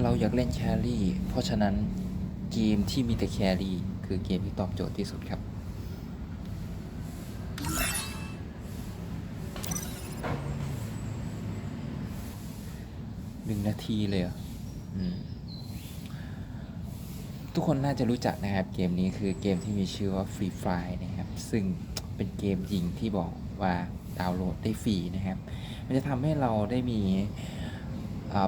เราอยากเล่นแครี่ เพราะฉะนั้นเกมที่มีแต่แครี่ คือเกมที่ตอบโจทย์ที่สุดครับ หนึ่งนาทีเลยอะทุกคนน่าจะรู้จักนะครับ เกมนี้คือเกมที่มีชื่อว่า Free Fire นะครับ ซึ่งเป็นเกมยิงที่บอกว่าดาวน์โหลดได้ฟรีนะครับ มันจะทำให้เราได้มี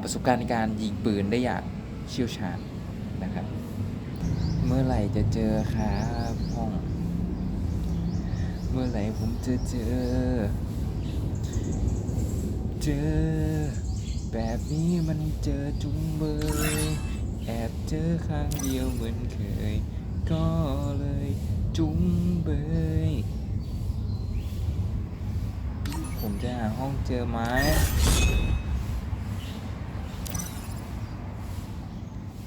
ประสบการณ์ในการยิงปืนได้อย่างเชี่ยวชาญนะครับ เมื่อไหร่จะเจอครับห้อง เมื่อไหร่ผมจะเจอ เจอ แบบนี้มันเจอจุงเบยแอบเจอครั้งเดียวเหมือนเคย ก็เลยจุงเบยผมจะหาห้องเจอไหม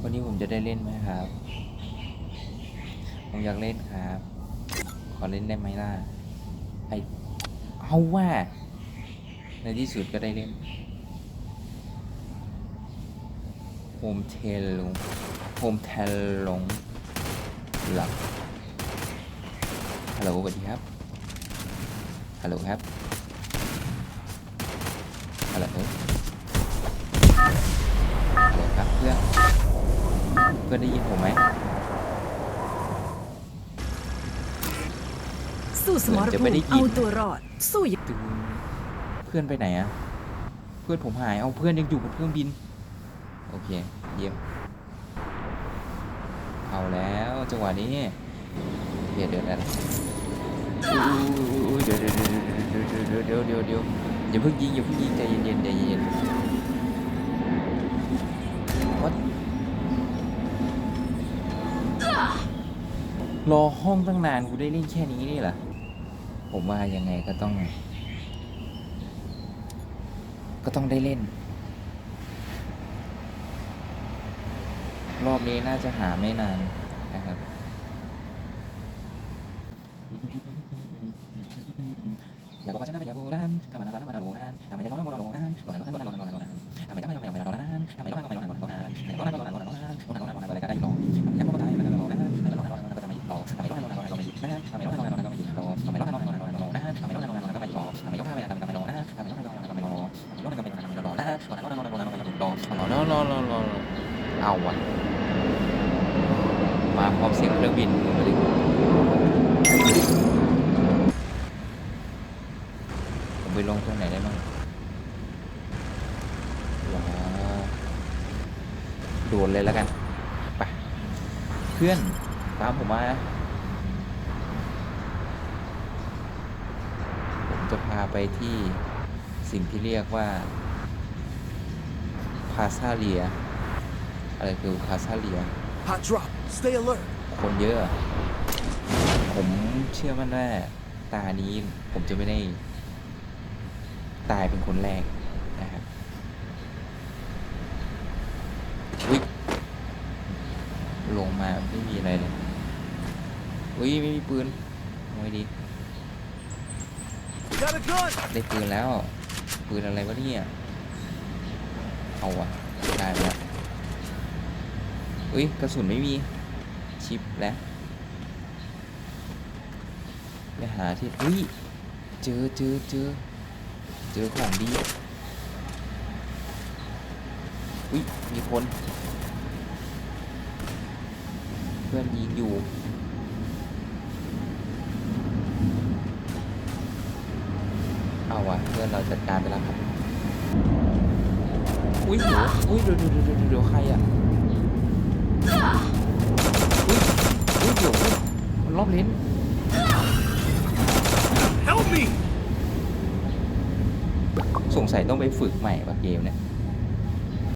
วันนี้ผมจะได้เล่นไหมครับ ผมอยากเล่นครับ ขอเล่นได้ไหมล่ะ ไอเอาว่า ในที่สุดก็ได้เล่นผมเทลงผมเทลงหลับฮัลโหลสวัสดีครับ ฮัลโหลครับ ฮัลโหล เดี๋ยวครับเพื่อนเพื่อนได้ยินผมไหม สู้สมรภูมิเอาตัวรอด สู้อย่งเพื่อนไปไหนอะเพื่อนผมหาย เอาเพื่อนยังอยู่บนเครื่องบิน โอเค เยี่ยม เอาแล้วจังหวะนี้เดี๋ยวเดี๋ยวเดี๋ยวเดี๋ยวเดี๋ยวเดี๋ยวเดี๋ยวเดี๋ยวเดี๋ยวเดี๋ยวเดี๋ย่าเพิ่งยิงอย่าเพิ่งยิงใจเย็นๆใจเย็นๆ รอห้องตั้งนานกูได้เล่นแค่นี้นี่แหละผมว่ายังไงก็ต้อง ก็ต้องได้เล่น รอบนี้น่าจะหาไม่นานนะครับแล้วก็จะน่าไปยาโบราณ รอรอเอาวะมาพร้อมเสียงเครื่องบินมาดิผมไปลงตรงไหนได้บ้างว้าโดดเลยแล้วกัน ไป เพื่อน ตามผมมานะผมจะพาไปที่สิ่งที่เรียกว่าาซาเลีย อะไรคือพาซาเลีย Hot drop. Stay alert. คนเยอะ ผมเชื่อมั่นว่าตานี้ผมจะไม่ได้ ตายเป็นคนแรกนะครับวิลงมาไม่มีอะไรเลยวิไม่มีปืนทำไงดี Got a gun. ได้ปืนแล้ว ปืนอะไรวะเนี่ย เอาวะได้มาแล้วอุ้ยกระสุนไม่มีชิปแล้วไปหาที่อุ้ยเจอเจอเจอเจอของดีอุ้ยมีคน เพื่อนยิงอยู่เอาวะเพื่อนเราจัดการไปแล้วครับ อุ้ยเดี๋ยวอุ้ยเดี๋ยวเดี๋ยวเดี๋ยวเดี๋ยวใครอะอุ้ยอุ้ยเดี๋ยวอุ้ยมันรอบเลน Help me. สงสัยต้องไปฝึกใหม่ป่ะเกมเนี่ย